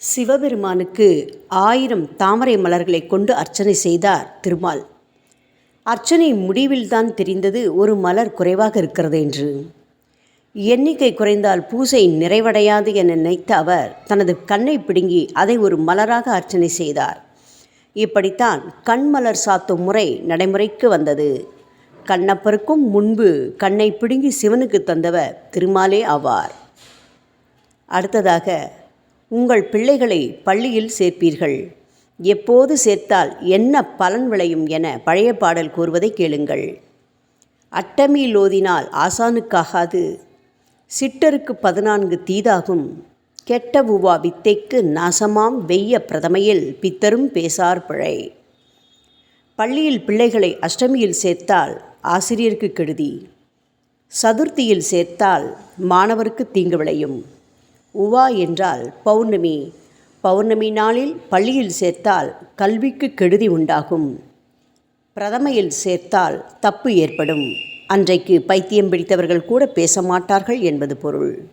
சிவபெருமானுக்கு ஆயிரம் தாமரை மலர்களை கொண்டு அர்ச்சனை செய்தார் திருமால். அர்ச்சனை முடிவில்தான் தெரிந்தது ஒரு மலர் குறைவாக இருக்கிறது என்று. எண்ணிக்கை குறைந்தால் பூசை நிறைவடையாது என நினைத்த அவர் தனது கண்ணை பிடுங்கி அதை ஒரு மலராக அர்ச்சனை செய்தார். இப்படித்தான் கண்மலர் சாத்தும் முறை நடைமுறைக்கு வந்தது. கண்ணப்பருக்கும் முன்பு கண்ணை பிடுங்கி சிவனுக்கு தந்தவர் திருமாலே ஆவார். அடுத்ததாக உங்கள் பிள்ளைகளை பள்ளியில் சேர்ப்பீர்கள். எப்போது சேர்த்தால் என்ன பலன் விளையும் என பழைய பாடல் கூறுவதை கேளுங்கள். அட்டமியில் ஓதினால் ஆசானுக்காகாது. சிட்டருக்கு பதினான்கு தீதாகும். கெட்ட உவா வித்தைக்கு நாசமாம் வெய்ய பிரதமையில் பித்தரும் பேசார் பிழை. பள்ளியில் பிள்ளைகளை அஷ்டமியில் சேர்த்தால் ஆசிரியருக்கு கெடுதி. சதுர்த்தியில் சேர்த்தால் மாணவருக்கு தீங்கு விளையும். உவா என்றால் பௌர்ணமி. பௌர்ணமி நாளில் பள்ளியில் சேர்த்தால் கல்விக்கு கெடுதி உண்டாகும். பிரதமையில் சேர்த்தால் தப்பு ஏற்படும். அன்றைக்கு பைத்தியம் பிடித்தவர்கள் கூட பேச மாட்டார்கள் என்பது பொருள்.